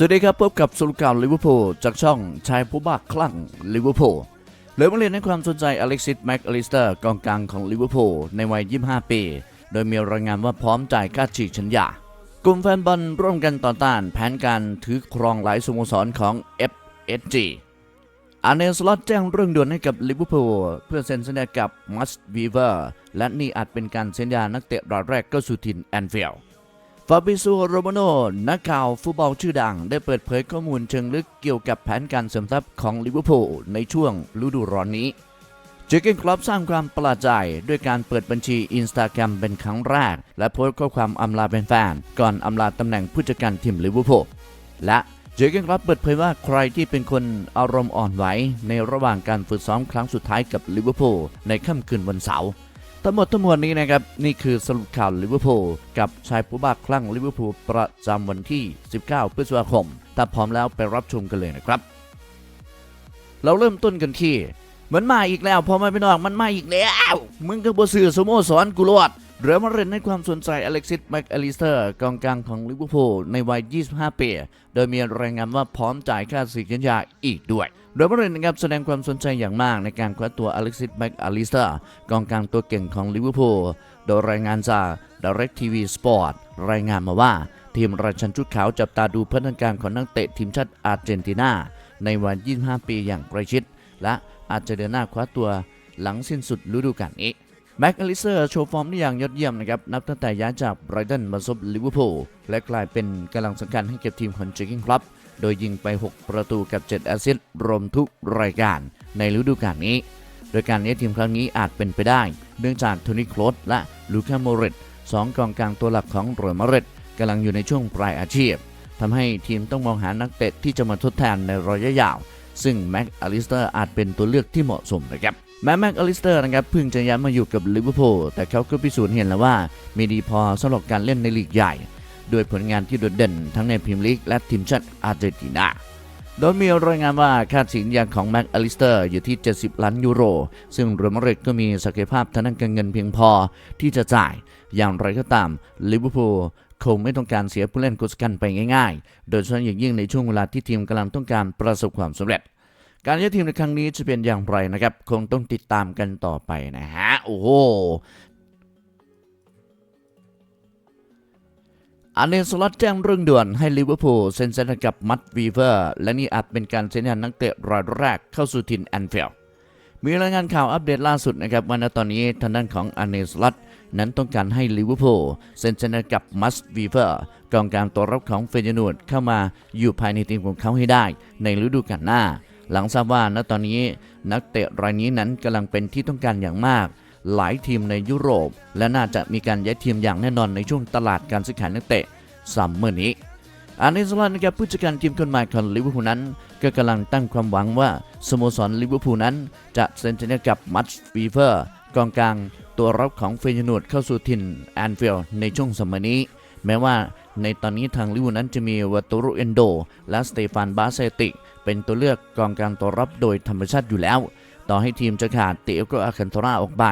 สวัสดีครับพบกับสรุปข่าวลิเวอร์พูลจากช่องชายผู้บ้าคลั่งลิเวอร์พูลเหลือมาเรียนให้ความสนใจอเล็กซิสแม็กอลิสเตอร์กองกลางของลิเวอร์พูลในวัย 25 ปี โดยมีรายงานว่าพร้อมจ่ายค่าฉีกสัญญากลุ่มแฟนบอลร่วมกันต่อต้านแผนการถือครองหลายสโมสรของ FSG อาเนสลอตแจ้งเรื่องด่วนให้กับลิเวอร์พูลเพื่อเซ็นสัญญากับมัสวีเวอร์และนี่อาจเป็นการเซ็นสัญญานักเตะรายแรกก็สู่ทินแอนฟิลด์ ฟาบิซูโรมโนนักข่าวฟุตบอลชื่อดัง ได้เปิดเผยข้อมูลเชิงลึกเกี่ยวกับแผนการเสริมทัพของลิเวอร์พูลในช่วงฤดูร้อนนี้เจเกนคลับสร้างความประหลาดใจด้วยการเปิดบัญชีอินสตาแกรมเป็นครั้งแรก และโพสต์ข้อความอำลาเป็นแฟน ก่อนอำลาตำแหน่งผู้จัดการทีมลิเวอร์พูลและเจเกนคลับเปิดเผยว่าใครที่เป็นคนอารมณ์อ่อนไหวในระหว่างการฝึกซ้อมครั้งสุดท้ายกับลิเวอร์พูลในค่ำคืนวันเสาร์ ทั้งหมดทั้งมวลนี้นะครับ นี่คือสรุปข่าวลิเวอร์พูลกับชายผู้บ้าคลั่งลิเวอร์พูลประจำวันที่ 19 พฤษภาคมถ้าพร้อมแล้วไปรับชมกันเลยนะครับ เราเริ่มต้นกันที่มันมาอีกแล้วพอมาไปนอกมันมาอีกแล้ว มึงก็บ่ซื้อสโมสรกูรอด เรือมาเรนให้ความสนใจอเล็กซิสแม็กอลิสเตอร์กองกลางของลิเวอร์พูลในวัย 25 ปี โดยมีรายงานว่าพร้อมจ่ายค่าสิสัญญาอีกด้วยโดยมาเรนนะครับแสดงความสนใจอย่างมากในการคว้าตัวอเล็กซิสแม็กอลิสเตอร์กองกลางตัวเก่งของลิเวอร์พูลโดยรายงานจาก Direct TV Sport รายงานมาว่า ทีมราชันชุดขาวจับตาดูพัฒนาการของนักเตะทีมชาติอาร์เจนตินาในวัย 25 ปีอย่างใกล้ชิด และอาจจะเดินหน้าคว้าตัวหลังสิ้นสุดฤดูกาลนี้ แม็กอลิเซอร์โชว์ฟอร์มได้อย่างยอดเยี่ยมนะครับ นับตั้งแต่ย้ายจากไบรตันมาซบลิเวอร์พูลและกลายเป็นกำลังสำคัญให้กับทีมของเจคิงครับ โดยยิงไป 6 ประตูกับ 7 แอสซิสต์รวมทุกรายการในฤดูกาลนี้ โดยการนี้ทีมครั้งนี้อาจเป็นไปได้ เนื่องจากโทนี่โคลสและลูคาโมเรตสองกองกลางตัวหลักของโรยมาเรตกำลังอยู่ในช่วงปลายอาชีพทำให้ทีมต้องมองหานักเตะที่จะมาทดแทนในระยะยาว ซึ่งแม็กอลิสเตอร์อาจเป็นตัวเลือกที่เหมาะสมนะครับ แม้แม็กอลิสเตอร์นะครับเพิ่งจะย้ายมาอยู่กับลิเวอร์พูลแต่เขาก็พิสูจน์เห็นแล้วว่า มีดีพอสำหรับการเล่นในลีกใหญ่ด้วยผลงานที่โดดเด่นทั้งในพรีเมียร์ลีกและทีมชาติอาร์เจนตินา โดยมีรายงานว่าค่าสินยาของแม็กอลิสเตอร์อยู่ที่ 70 ล้านยูโร ซึ่งเรอัลมาดริดก็มีศักยภาพทางด้านการเงินเพียงพอที่จะจ่าย อย่างไรก็ตามลิเวอร์พูลคงไม่ต้องการเสียผู้เล่นกุศกันไปง่ายๆ โดยเฉพาะอย่างยิ่งในช่วงเวลาที่ทีมกำลังต้องการประสบความสำเร็จ การย้ายทีมในครั้งนี้จะเป็นอย่างไรนะครับ คงต้องติดตามกันต่อไปนะฮะ โอ้โหอันเนสลอตแจ้งเรื่องด่วนให้ลิเวอร์พูลเซ็นสัญญากับมัตวีเวอร์ และนี่อาจเป็นการเซ็นสัญญานักเตะรายแรกเข้าสู่ทีมแอนฟิลด์มีรายงานข่าวอัปเดตล่าสุดนะครับว่าณตอนนี้ทางด้านของอันเนสลอตนั้นต้องการให้ลิเวอร์พูลเซ็นสัญญากับมัสวีเวอร์กองกลางตัวรับของเฟยนูดเข้ามาอยู่ภายในทีมของเขาให้ได้ในฤดูกาลหน้า หลังทราบว่าณตอนนี้นักเตะรายนี้นั้นกำลังเป็นที่ต้องการอย่างมาก หลายทีมในยุโรป และน่าจะมีการย้ายทีมอย่างแน่นอนในช่วงตลาดการซื้อขายนักเตะซัมเมอร์นี้อาร์เนสลอตนะครับผู้จัดการทีมคนใหม่ของลิเวอร์พูลนั้น ก็กำลังตั้งความหวังว่าสโมสรลิเวอร์พูลนั้น จะเซ็นสัญญากับมัตส์วีเฟอร์กองกลางตัวรับของเฟยนูดเข้าสู่ถิ่นแอนฟิลด์ในช่วงสมัยนี้ แม้ว่า ในตอนนี้ทางลิเวอร์นั้นจะมีวัตโรุเอนโด และสเตฟานบาเซติ เป็นตัวเลือกกองกลางตัวรับโดยธรรมชาติอยู่แล้ว ต่อให้ทีมจะขาดเตโกอาคันโทราออกไป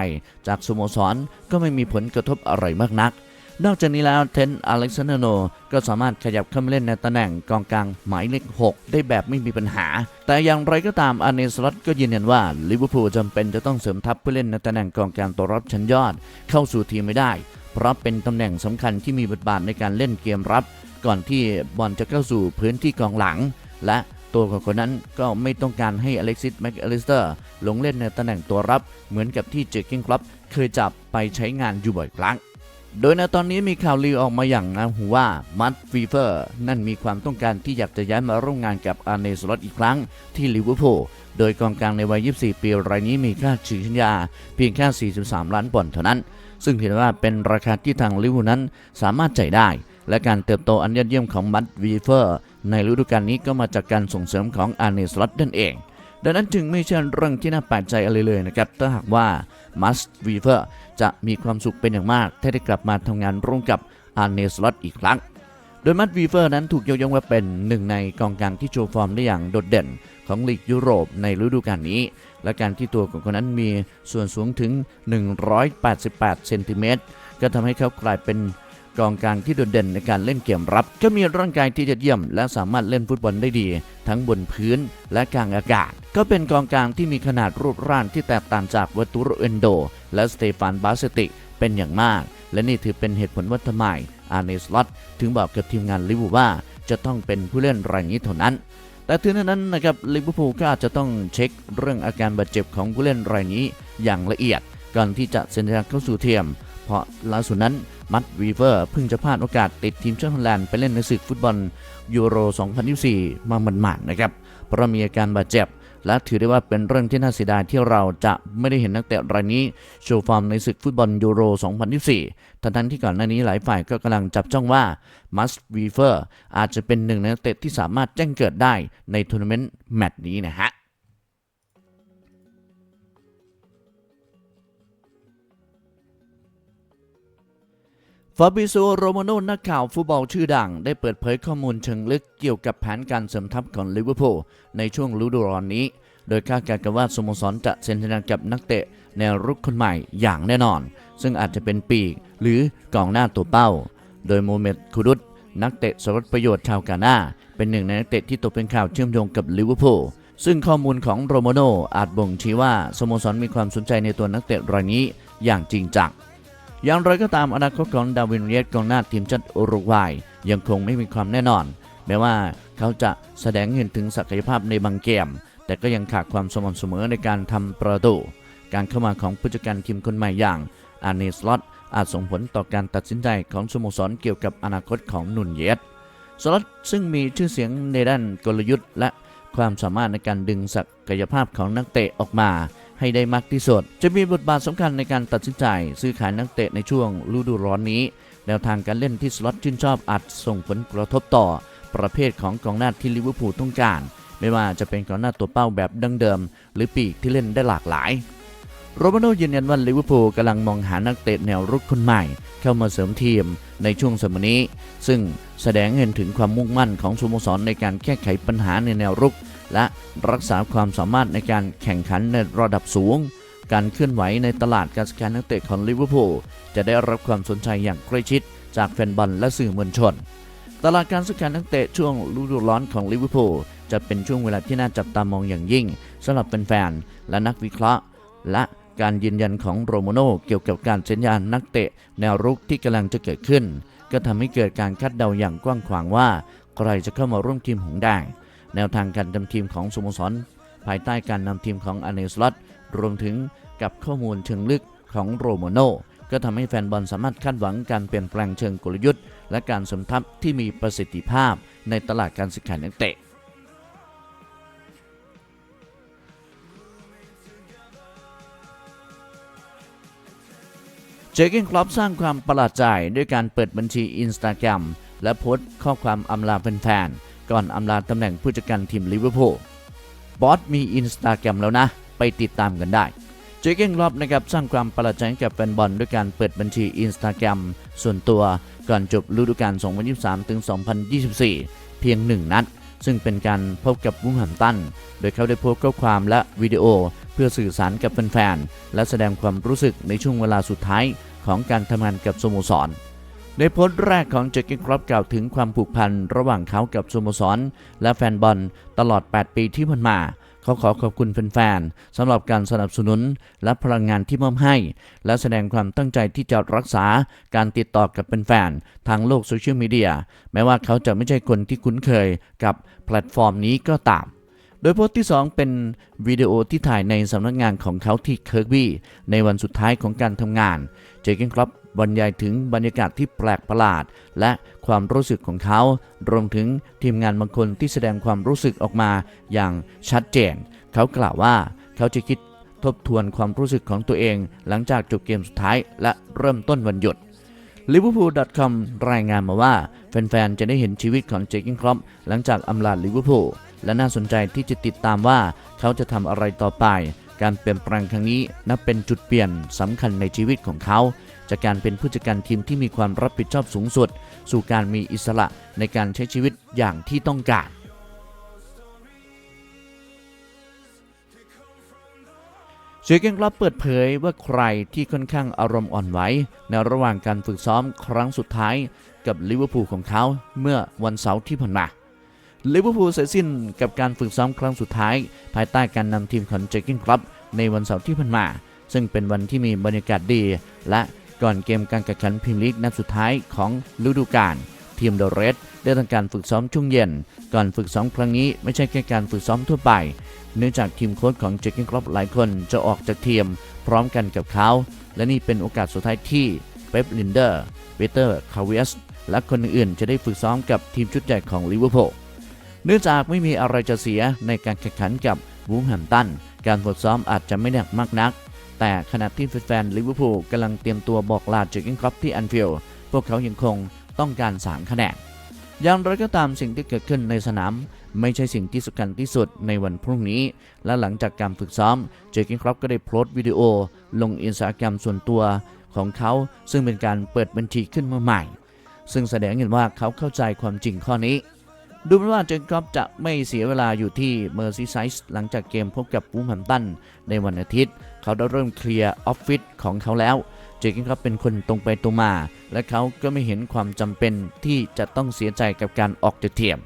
จากสโมสรก็ไม่มีผลกระทบอะไรมากนัก นอกจากนี้แล้วเทนอเล็กซานโนก็สามารถขยับเข้ามาเล่นในตำแหน่งกองกลางหมายเลข6 ได้แบบไม่มีปัญหา แต่อย่างไรก็ตามอเนสลอตก็ยืนยันว่าลิเวอร์พูลจำเป็นจะต้องเสริมทัพเพื่อเล่นในตำแหน่งกองกลางตัวรับชั้นยอด เข้าสู่ทีมไม่ได้ เพราะเป็นตำแหน่งสำคัญที่มีบทบาทในการเล่นเกมรับ ก่อนที่บอลจะเข้าสู่พื้นที่กองหลัง และตัวของคนนั้นก็ไม่ต้องการให้อเล็กซิสแม็กอลิสเตอร์ลงเล่นในตำแหน่งตัวรับ เหมือนกับที่เจอร์กิงคลับเคยจับไปใช้งานอยู่บ่อยครั้งโดยในตอนนี้มีข่าวลือออกมาอย่างนะหูว่ามัตฟีเฟอร์นั่นมีความต้องการที่อยากจะย้ายมาร่วมงานกับอาร์เนสลอตอีกครั้งที่ลิเวอร์พูลโดยกองกลางในวัย 24 ปีรายนี้มีค่าฉีกสัญญาเพียงแค่ 43 ล้านปอนด์เท่านั้น ซึ่งถือว่าเป็นราคาที่ทางลิเวอร์พูลนั้นสามารถจ่ายได้ และการเติบโตอันยอดเยี่ยมของมัตวีเฟอร์ ในฤดูกาลนี้ก็มาจากการส่งเสริมของอาร์เนสลอตนั่นเอง ดังนั้นจึงไม่ใช่เรื่องที่น่าแปลกใจอะไรเลยนะครับถ้าหากว่ามัสวีเฟอร์จะมีความสุขเป็นอย่างมากถ้าได้กลับมาทำงานร่วมกับอาร์เนสลอตอีกครั้ง โดยมัตวีเฟอร์นั้นถูกยกย่องว่าเป็นหนึ่งในกองกลางที่โชว์ฟอร์มได้อย่างโดดเด่น ของลีกยุโรปในฤดูกาลนี้ และการที่ตัวของคนนั้นมีส่วนสูงถึง 188 เซนติเมตร ก็ทำให้เขากลายเป็นกองกลางที่โดดเด่นในการเล่นเกมรับ ก็มีร่างกายที่ยอดเยี่ยม และสามารถเล่นฟุตบอลได้ดี ทั้งบนพื้นและกลางอากาศ ก็เป็นกองกลางที่มีขนาดรูปร่างที่แตกต่างจากวัตุโรเอนโด และสเตฟานบาสติกเป็นอย่างมาก และนี่ถือเป็นเหตุผลว่าทำไมอาร์เนสลอตถึงบอกกับทีมงานลิเวอร์ว่าจะต้องเป็นผู้เล่นรายนี้เท่านั้น แต่ถึงนั้นนะครับลิเวอร์พูลก็อาจจะต้องเช็คเรื่องอาการบาดเจ็บของผู้เล่นรายนี้อย่างละเอียด ก่อนที่จะเซ็นสัญญาเข้าสู่เทียม เพราะล่าสุดนั้นมัตวีเวอร์เพิ่งจะพลาดโอกาสติดทีมชาติฮอลแลนด์ไปเล่นในศึกฟุตบอลยูโร 2024 มาหมาดๆนะครับเพราะมีอาการบาดเจ็บ และถือได้ว่าเป็นเรื่องที่น่าเสียดายที่เราจะไม่ได้เห็นนักเตะรายนี้โชว์ฟอร์มในศึกฟุตบอลยูโร 2024 ทั้งๆที่ก่อนหน้านี้หลายฝ่ายก็กำลังจับจ้องว่ามัสวีเฟอร์อาจจะเป็นหนึ่งในนักเตะที่สามารถแจ้งเกิดได้ในทัวร์นาเมนต์แมตช์นี้นะฮะ ฟาบิโซโรมาโนนักข่าวฟุตบอลชื่อดัง ได้เปิดเผยข้อมูลเชิงลึกเกี่ยวกับแผนการเสริมทัพของลิเวอร์พูลในช่วงฤดูร้อนนี้ โดยคาดการณ์กันว่าสโมสรจะเซ็นสัญญากับนักเตะแนวรุกคนใหม่อย่างแน่นอน ซึ่งอาจจะเป็นปีกหรือกองหน้าตัวเป้า โดยโมเมดคูดุตนักเตะสรดประโยชน์ชาวกาหน้า เป็นหนึ่งในนักเตะที่ตกเป็นข่าวเชื่อมโยงกับลิเวอร์พูลซึ่งข้อมูลของโรโมโนอาจบ่งชี้ว่าสโมสรมีความสนใจในตัวนักเตะรายนี้อย่างจริงจัง อย่างไรก็ตามอนาคตของดาวินเรียสกองหน้าทีมชาติอุรุกวัยยังคงไม่มีความแน่นอน แม้ว่าเขาจะแสดงเห็นถึงศักยภาพในบางเกม แต่ก็ยังขาดความสม่ำเสมอในการทำประตู การเข้ามาของผู้จัดการทีมคนใหม่อย่างอาร์เนสลอตอาจส่งผลต่อการตัดสินใจของสโมสรเกี่ยวกับอนาคตของนุนเยสสลอตซึ่งมีชื่อเสียงในด้านกลยุทธ์และความสามารถในการดึงศักยภาพของนักเตะออกมา ให้ได้มากที่สุด จะมีบทบาทสำคัญในการตัดสินใจ ซื้อขายนักเตะในช่วงฤดูร้อนนี้ แนวทางการเล่นที่สล็อตชื่นชอบอาจส่งผลกระทบต่อ ประเภทของกองหน้าที่ลิเวอร์พูลต้องการ ไม่ว่าจะเป็นกองหน้าตัวเป้าแบบดั้งเดิม หรือปีกที่เล่นได้หลากหลายโรมาโนยืนยันว่าลิเวอร์พูลกำลังมองหานักเตะแนวรุกคนใหม่ เข้ามาเสริมทีมในช่วงสมัยนี้ ซึ่งแสดงเห็นถึงความมุ่งมั่นของสโมสรในการแก้ไขปัญหาในแนวรุก และรักษาความสามารถในการแข่งขันในระดับสูง การเคลื่อนไหวในตลาดการสแกนนักเตะของลิเวอร์พูลจะได้รับความสนใจอย่างใกล้ชิด จากแฟนบอลและสื่อมวลชน ตลาดการซื้อขายนักเตะช่วงฤดูร้อนของลิเวอร์พูลจะเป็นช่วงเวลาที่น่าจับตามองอย่างยิ่งสำหรับแฟนๆและนักวิเคราะห์ และการยืนยันของโรโมโนเกี่ยวกับการเซ็นยานนักเตะ แนวรุกที่กำลังจะเกิดขึ้น ก็ทำให้เกิดการคาดเดาอย่างกว้างขวางว่า ใครจะเข้ามาร่วมทีมหงส์แดง แนวทางการทำทีมของสโมสร ภายใต้การนำทีมของอเนสลอตรวมถึงกับข้อมูลเชิงลึกของโรโมโนก็ทำให้แฟนบอลสามารถคาดหวังการเปลี่ยนแปลงเชิงกลยุทธ์ และการสมทัพที่มีประสิทธิภาพในตลาดการซื้อขายนักเตะเจเกนคลอปสร้างความประหลาดใจด้วยการเปิดบัญชีอินสตาแกรมและโพสต์ข้อความอำลาแฟนๆ ก่อนอำลาตำแหน่งผู้จัดการทีมลิเวอร์พูลบอสมีอินสตาแกรมแล้วนะ ไปติดตามกันได้ เจเกนคลอปนะครับสร้างความประหลาดใจกับแฟนบอลด้วยการเปิดบัญชีอินสตาแกรมส่วนตัวก่อนจบฤดูกาล 2023ถึง2024 เพียงหนึ่งนัด ซึ่งเป็นการพบกับวูมแฮมตัน โดยเขาได้โพสต์ข้อความและวิดีโอ เพื่อสื่อสารกับแฟนๆและแสดงความรู้สึกในช่วงเวลาสุดท้ายของการทำงานกับสโมสร ในโพสต์แรกของเจคเกนครอปกล่าวถึงความผูกพันระหว่างเขากับสโมสร และแฟนบอลตลอด 8 ปีที่ผ่านมา เขาขอขอบคุณแฟนๆสำหรับการสนับสนุนและพลังงานที่มอบให้ และแสดงความตั้งใจที่จะรักษาการติดต่อกับแฟนๆทางโลกโซเชียลมีเดียแม้ว่าเขาจะไม่ใช่คนที่คุ้นเคยกับแพลตฟอร์มนี้ก็ตามโดยโพสต์ที่ 2 เป็นวิดีโอที่ถ่ายในสำนักงานของเขาที่เคิร์กบี้ในวันสุดท้ายของการทำงาน เจเกนครอป บรรยายถึงบรรยากาศที่แปลกประหลาด และความรู้สึกของเขา รวมถึงทีมงานบางคนที่แสดงความรู้สึกออกมาอย่างชัดเจน เขากล่าวว่าเขาจะคิดทบทวนความรู้สึกของตัวเอง หลังจากจบเกมสุดท้ายและเริ่มต้นวันหยุด liverpool.com รายงานมาว่า แฟนๆ จะได้เห็นชีวิตของเจคกินครอปหลังจากอำลาลิเวอร์พูลและน่าสนใจที่จะติดตามว่าเขาจะทำอะไรต่อไป การเปลี่ยนแปลงครั้งนี้นับเป็นจุดเปลี่ยนสำคัญในชีวิตของเขา จากการเป็นผู้จัดการทีมที่มีความรับผิดชอบสูงสุด สู่การมีอิสระในการใช้ชีวิตอย่างที่ต้องการเจอเกนคลับเปิดเผยว่าใครที่ค่อนข้างอารมณ์อ่อนไหวในระหว่างการฝึกซ้อมครั้งสุดท้ายกับลิเวอร์พูลของเขาเมื่อวันเสาร์ที่ผ่านมาลิเวอร์พูลเสร็จสิ้นกับการฝึกซ้อมครั้งสุดท้าย ภายใต้การนำทีมของเจอเกนคลับในวันเสาร์ที่ผ่านมา ซึ่งเป็นวันที่มีบรรยากาศดีและ ก่อนเกมการแข่งขันพรีเมียร์ลีกนัดสุดท้ายของฤดูกาลทีมเดอะเรดได้ทำการฝึกซ้อมช่วงเย็น ก่อนฝึกซ้อมครั้งนี้ไม่ใช่แค่การฝึกซ้อมทั่วไป เนื่องจากทีมโค้ชของเจคกินครอปหลายคนจะออกจากทีมพร้อมกันกับเขา และนี่เป็นโอกาสสุดท้ายที่เป๊ปลินเดอร์เบเตอร์คาเวสและคนอื่นๆจะได้ฝึกซ้อมกับทีมชุดใหญ่ของลิเวอร์พูลเนื่องจากไม่มีอะไรจะเสียในการแข่งขันกับวูฟแฮมตันการฝึกซ้อมอาจจะไม่หนักมากนัก แต่ขณะที่แฟนๆลิเวอร์พูลกำลังเตรียมตัวบอกลาเจคกินครอปที่แอนฟิลด์พวกเขายังคงต้องการ 3 คะแนนอย่างไรก็ตามสิ่งที่เกิดขึ้นในสนาม ไม่ใช่สิ่งที่สำคัญที่สุดในวันพรุ่งนี้ และหลังจากการฝึกซ้อม เจอร์กินครอปก็ได้โพสต์วิดีโอ ลงอินสตาแกรมส่วนตัวของเขา ซึ่งเป็นการเปิดบัญชีขึ้นมาใหม่ ซึ่งแสดงเห็นว่าเขาเข้าใจความจริงข้อนี้ ดูเหมือนว่าเจกินครอปจะไม่เสียเวลาอยู่ที่เมอร์ซีไซส์หลังจากเกมพบกับวูแฮมตันในวันอาทิตย์ เขาได้เริ่มเคลียร์ออฟฟิศของเขาแล้วเจกินครอปเป็นคนตรงไปตรงมา และเขาก็ไม่เห็นความจำเป็นที่จะต้องเสียใจกับการออกจากทีม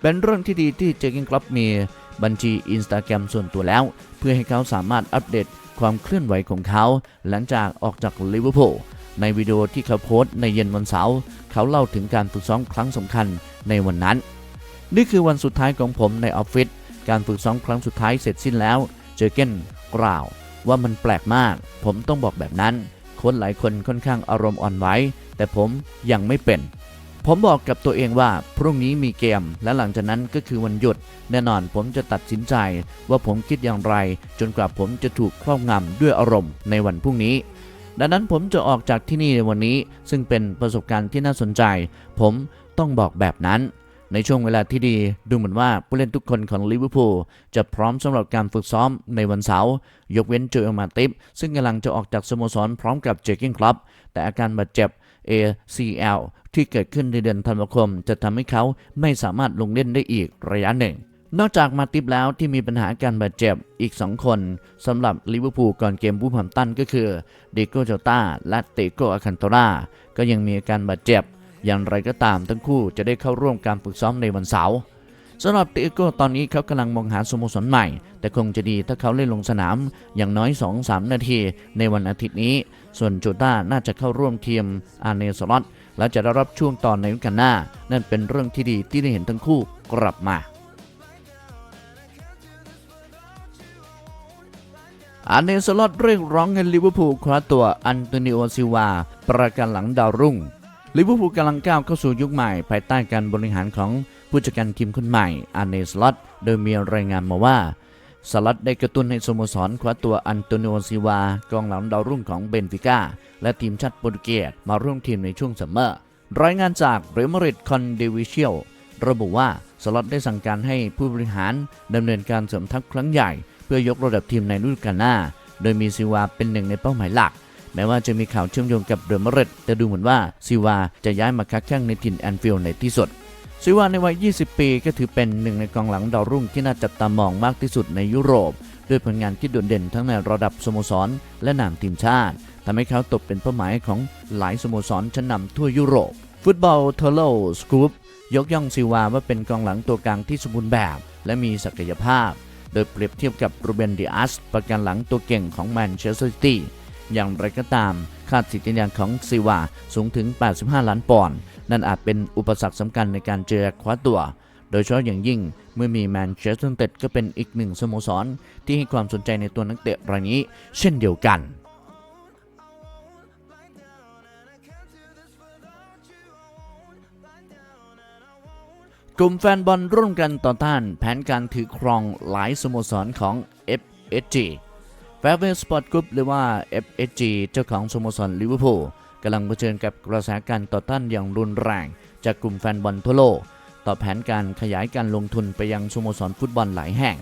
เป็นเรื่องที่ดีที่เจกินคลับมีบัญชีอินสตาแกรมส่วนตัวแล้ว เพื่อให้เขาสามารถอัปเดตความเคลื่อนไหวของเขา หลังจากออกจากลิเวอร์พูลในวิดีโอที่เขาโพสต์ในเย็นวันเสาร์เขาเล่าถึงการฝึกซ้อมครั้งสำคัญในวันนั้น นี่คือวันสุดท้ายของผมในออฟฟิศ การฝึกซ้อมครั้งสุดท้ายเสร็จสิ้นแล้ว เจอเกนกล่าว ว่ามันแปลกมาก ผมต้องบอกแบบนั้น คนหลายคนค่อนข้างอารมณ์อ่อนไหว แต่ผมยังไม่เป็น ผมบอกกับตัวเองว่าพรุ่งนี้มีเกม และหลังจากนั้นก็คือวันหยุด แน่นอนผมจะตัดสินใจว่าผมคิดอย่างไร จนกว่าผมจะถูกครอบงำด้วยอารมณ์ในวันพรุ่งนี้ดังนั้นผมจะออกจากที่นี่ในวันนี้ ซึ่งเป็นประสบการณ์ที่น่าสนใจ ผมต้องบอกแบบนั้น ในช่วงเวลาที่ดีดูเหมือนว่าผู้เล่นทุกคนของลิเวอร์พูลจะพร้อมสำหรับการฝึกซ้อมในวันเสาร์ยกเว้นโจเอมาติฟซึ่งกำลังจะออกจากสโมสรพร้อมกับเจคกิ้งคลับแต่อาการบาดเจ็บ ACL ที่เกิดขึ้นในเดือนธันวาคม จะทำให้เขาไม่สามารถลงเล่นได้อีกระยะหนึ่ง นอกจากมาติฟแล้วที่มีปัญหาการบาดเจ็บอีก 2 คนสำหรับลิเวอร์พูลก่อนเกมบูฟแฮมตันก็คือเดโกโจตาและเตโกอาคันโตราก็ยังมีอาการบาดเจ็บ อย่างไรก็ตามทั้งคู่จะได้เข้าร่วมการฝึกซ้อมในวันเสาร์สำหรับเตโกตอนนี้เขากำลังมองหาสโมสรใหม่ แต่คงจะดีถ้าเขาเล่นลงสนามอย่างน้อย 2-3 นาทีในวันอาทิตย์นี้ ส่วนโจต้าน่าจะเข้าร่วมทีมอาเนสลอตและจะได้รับช่วงตอนในฤดูกาลหน้า นั่นเป็นเรื่องที่ดีที่ได้เห็นทั้งคู่กลับมาอาร์เนสลอตเรียกร้องให้ลิเวอร์พูลคว้าตัวอันโตนิโอซิวา ประกันหลังดาวรุ่ง ลิเวอร์พูลกำลังก้าวเข้าสู่ยุคใหม่ ภายใต้การบริหารของผู้จัดการทีมคนใหม่อาร์เนสลอตโดยมีรายงานมาว่าสลัดได้กระตุ้นให้สโมสรคว้าตัวอันโตนิโอซิวากองหลังดาวรุ่งของเบนฟิก้า และทีมชาติโปรตุเกสมาร่วมทีมในช่วงซัมเมอร์ รายงานจากเรมริดคอนเดวิเชียลระบุว่าสล็อตได้สั่งการให้ผู้บริหารดำเนินการเสริมทัพครั้งใหญ่ เพื่อยกระดับทีมในฤดูกาลหน้า โดยมีซิวาเป็นหนึ่งในเป้าหมายหลัก แม้ว่าจะมีข่าวเชื่อมโยงกับเรมริดแต่ดูเหมือนว่าซิวาจะย้ายมาค้าแข้งในถิ่นแอนฟิลด์ในที่สุดซิวาในวัย 20 ปีก็ถือเป็นหนึ่งในกองหลังดาวรุ่งที่น่าจับตามองมากที่สุดในยุโรป ด้วยผลงานที่โดดเด่นทั้งในระดับสโมสร และนามทีมชาติทำให้เขาตกเป็นเป้าหมายของหลายสโมสรชั้นนำทั่วยุโรป ฟุตบอลเทโลสกรูปยกย่องซิวาว่าเป็นกองหลังตัวกลางที่สมบูรณ์แบบ และมีศักยภาพ โดยเปรียบเทียบกับรูเบนดิอัสประกันหลังตัวเก่งของแมนเชสเตอร์ซิตี้ อย่างไรก็ตาม ค่าสิทธิยานของซิวาสูงถึง 85 ล้านปอนด์นั่นอาจเป็นอุปสรรคสำคัญในการเจอคว้าตัว โดยเฉพาะอย่างยิ่งเมื่อมีแมนเชสเตอร์ยูไนเต็ดก็เป็นอีกหนึ่งสโมสร ที่ให้ความสนใจในตัวนักเตะรายนี้ เช่นเดียวกันกลุ่มแฟนบอลร่วมกันต่อต้านแผนการถือครองหลายสโมสรของ FSG f a v e l Sport Group หรือว่า FSG เจ้าของสโมสรลิเวอร์พูลกำลังเผชิญกับกระแสการต่อต้านอย่างรุนแรง จากกลุ่มแฟนบอลทั่วโลก ต่อแผนการขยายการลงทุนไปยังสโมสรฟุตบอลหลายแห่ง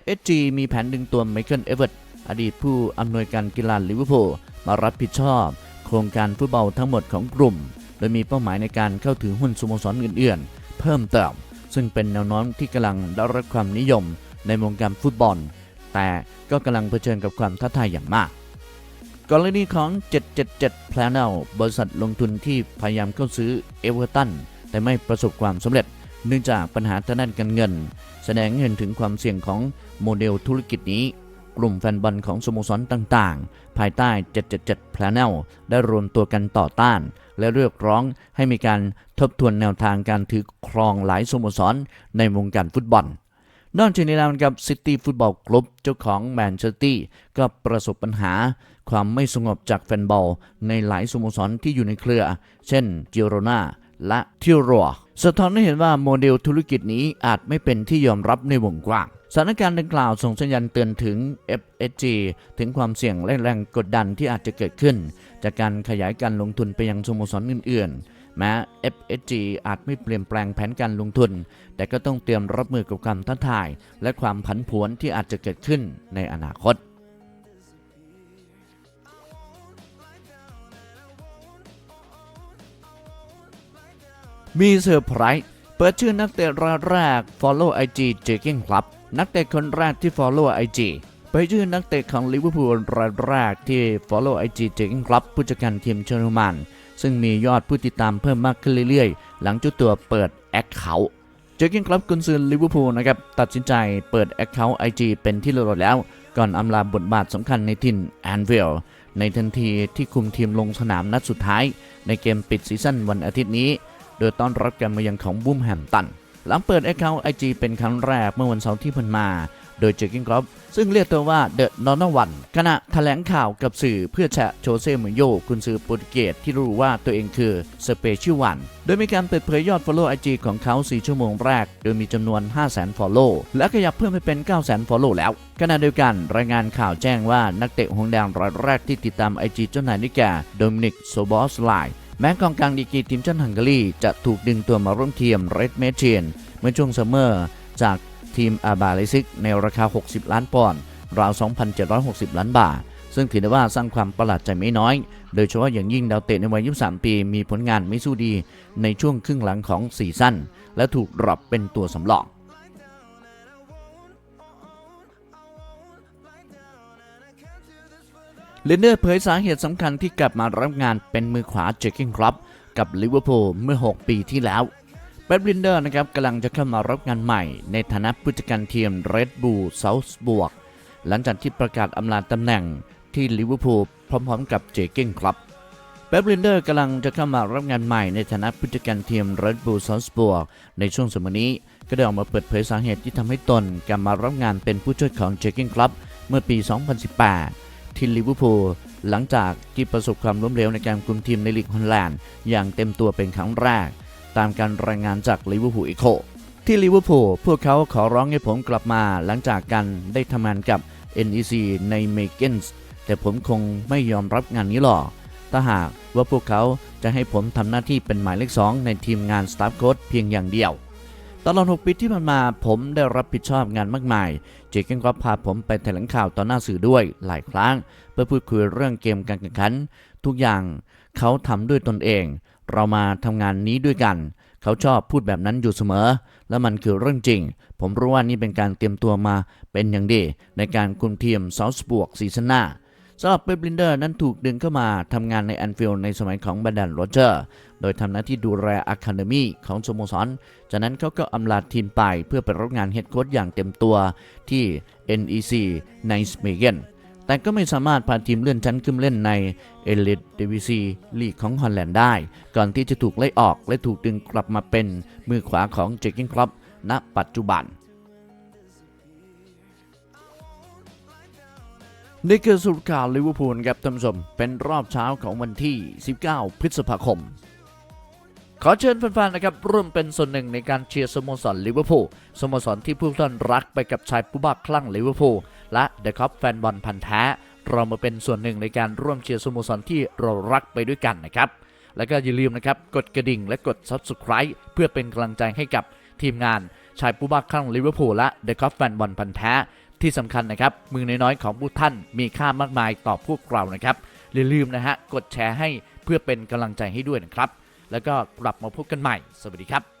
FSG มีแผนดึงตัวไมเคิลเอเวอร์ตอดีตผู้อำนวยการกีฬาลิเวอร์พูลมารับผิดชอบ โครงการฟุตบอลทั้งหมดของกลุ่ม โดยมีเป้าหมายในการเข้าถึงหุ้นสโมสรอื่นๆ เพิ่มเติม ซึ่งเป็นแนวโน้มที่กำลังได้รับความนิยมในวงการฟุตบอล แต่ก็กำลังเผชิญกับความท้าทายอย่างมากกรณีของ 777 Planel บริษัทลงทุนที่พยายามเข้าซื้อเอเวอร์ตันแต่ไม่ประสบความสำเร็จ เนื่องจากปัญหาทางด้านการเงิน แสดงให้เห็นถึงความเสี่ยงของโมเดลธุรกิจนี้ กลุ่มแฟนบอลของสโมสรต่างๆ ภายใต้ 777 Planel ได้รวมตัวกันต่อต้าน และเรียกร้องให้มีการทบทวนแนวทางการถือครองหลายสโมสรในวงการฟุตบอล นอกจากนี้แล้วนะครับซิตี้ฟุตบอลคลับเจ้าของแมนเชสเตอร์ก็ประสบปัญหาความไม่สงบจากแฟนบอลในหลายสโมสรที่อยู่ในเครือ เช่นจิโรนาและทิโรสะท้อนให้เห็นว่าโมเดลธุรกิจนี้อาจไม่เป็นที่ยอมรับในวงกว้างสถานการณ์ดังกล่าวส่งสัญญาณเตือนถึง FSG ถึงความเสี่ยงและแรงกดดันที่อาจจะเกิดขึ้น จากการขยายการลงทุนไปยังสโมสรอื่นๆ แม้ FSG อาจไม่เปลี่ยนแปลงแผนการลงทุน แต่ก็ต้องเตรียมรับมือกับความท้าทาย และความผันผวนที่อาจจะเกิดขึ้นในอนาคต มีเซอร์ไพรส์ เปิดชื่อนักเตะรายแรก Follow IG j a k i n g Club นักเตะคนแรกที่ Follow IG เผยชื่อนักเตะของลิเวอร์พูลรายแรกที่ Follow IG j a k i n g Club ผู้จัดการทีมเชอร์มัน ซึ่งมียอดผู้ติดตามเพิ่มมากขึ้นเรื่อยๆ หลังเจ้าตัวเปิดแอคเคาท์เจอกินครับกุนซือลิเวอร์พูลนะครับตัดสินใจเปิดแอคเคาท์ IG เป็นที่เรียบร้อยแล้ว ก่อนอำลาบทบาทสำคัญในทินแอนเวลในทันทีที่คุมทีมลงสนามนัดสุดท้าย ในเกมปิดซีซั่นวันอาทิตย์นี้ โดยต้อนรับการมายังของบูมแฮมตัน หลังเปิด Account IG เป็นครั้งแรกเมื่อวันเสาร์ที่ผ่านมา โดยเจอกินกรอบซึ่งเรียกตัวว่าเดอะนอนวันขณะแถลงข่าวกับสื่อเพื่อแชะโชเซ่มูนโญ่กุนซือโปรตุเกสที่รู้ว่าตัวเองคือสเปเชียลวัน โดยมีการเปิดเผยยอด Follow IG ของเขา 4 ชั่วโมงแรก โดยมีจำนวน 500,000 Follow และขยับเพิ่มไปเป็น 900,000 Follow แล้วขณะเดียวกันรายงานข่าวแจ้งว่านักเตะหงแดงรายแรกที่ติดตาม IG เจ้านายนิกาโดมินิกโซบอสไลแม้กองกลางดีกีทีมชาติฮังการีจะถูกดึงตัวมาร่วมทีมเรดเมเชียนเมื่อช่วงซัมเมอร์จาก ทีมอาบาเลซิกในราคา 60 ล้านปอนด์ราว 2,760 ล้านบาท ซึ่งถือได้ว่าสร้างความประหลาดใจไม่น้อย โดยเฉพาะอย่างยิ่งดาวเตะในวัย 23 ปี มีผลงานไม่สู้ดีในช่วงครึ่งหลังของซีซั่น และถูกดรอปเป็นตัวสำรองเลนเดอร์เผยสาเหตุสำคัญที่กลับมารับงานเป็นมือขวาเจคกิ้งครับกับลิเวอร์พูลเมื่อ 6 ปีที่แล้ว แบลินเดอร์นะครับกำลังจะเข้ามารับงานใหม่ ในฐานะผู้จัดการทีมเรดบูลเซาท์บวกหลังจากที่ประกาศอำลาตำแหน่งที่ลิเวอร์พูลพร้อมๆ กับเจคกิ้งครับแบลินเดอร์กำลังจะเข้ามารับงานใหม่ในฐานะผู้จัดการทีมเรดบูลเซาท์บวกในช่วงสมัยนี้ ก็ได้ออกมาเปิดเผยสาเหตุที่ทำให้ตนกลับมารับงานเป็นผู้ช่วยของเจคกิ้งครับเมื่อปี 2018 ที่ลิเวอร์พูลหลังจากที่ประสบความล้มเหลวในการคุมทีมในลีกฮอลแลนด์อย่างเต็มตัวเป็นครั้งแรก ตามการรายงานจากลิเวอร์พูลอีโคที่ลิเวอร์พูลพวกเขาขอร้องให้ผมกลับมาหลังจากการได้ทำงานกับ NEC ในเมกเกนส์แต่ผมคงไม่ยอมรับงานนี้หรอกถ้าหากว่าพวกเขาจะให้ผมทำหน้าที่เป็นหมายเลขสองในทีมงานสตาฟโค้ชเพียงอย่างเดียว ตลอด 6 ปีที่ผ่านมาผมได้รับผิดชอบงานมากมาย เจคเกนก็พาผมไปแถลงข่าวต่อหน้าสื่อด้วยหลายครั้ง เพื่อพูดคุยเรื่องเกมการแข่งขัน ทุกอย่างเขาทำด้วยตนเอง เรามาทำงานนี้ด้วยกัน เขาชอบพูดแบบนั้นอยู่เสมอ และมันคือเรื่องจริง ผมรู้ว่านี่เป็นการเตรียมตัวมาเป็นอย่างดี ในการคุมทีมซาท์บวกซีซั่นหน้าสำหรับเปปลินเดอร์นั้นถูกดึงเข้ามาทำงานในแอนฟิลด์ในสมัยของบันดันโรเจอร์ โดยทำหน้าที่ดูแลอะคาเดมีของสโมสร จากนั้นเขาก็อำลาทีมไปเพื่อไปรับงานเฮดโค้ชอย่างเต็มตัวที่ NEC ในสเมเกน แต่ก็ไม่สามารถพาทีมเลื่อนชั้นขึ้นเล่นในเอลิทเดวิซีลีกของฮอลแลนด์ได้ ก่อนที่จะถูกไล่ออกและถูกดึงกลับมาเป็นมือขวาของเจคกิ้งคลับณปัจจุบันนี่คือสรุปข่าวลิเวอร์พูลครับท่านผู้ชมเป็นรอบเช้าของวันที่ 19 พฤษภาคม ขอเชิญแฟนๆนะครับร่วมเป็นส่วนหนึ่งในการเชียร์สโมสรลิเวอร์พูลสโมสรที่ผู้ท่านรักไปกับชายผู้บ้าคลั่งลิเวอร์พูล และเดอะคัพแฟนบอลพันธ์แท้ เรามาเป็นส่วนหนึ่งในการร่วมเชียร์สโมสรที่เรารักไปด้วยกันนะครับ แล้วก็อย่าลืมนะครับกดกระดิ่งและกด Subscribe เพื่อเป็นกำลังใจให้กับทีมงานชายผู้บ้าคลั่งลิเวอร์พูลและเดอะคัพแฟนบอลพันธ์แท้ที่สำคัญนะครับ มือน้อยๆของผู้ท่านมีค่ามากมายต่อพวกเรานะครับอย่าลืมนะฮะ กดแชร์ให้เพื่อเป็นกำลังใจให้ด้วยนะครับ แล้วก็กลับมาพบกันใหม่ สวัสดีครับ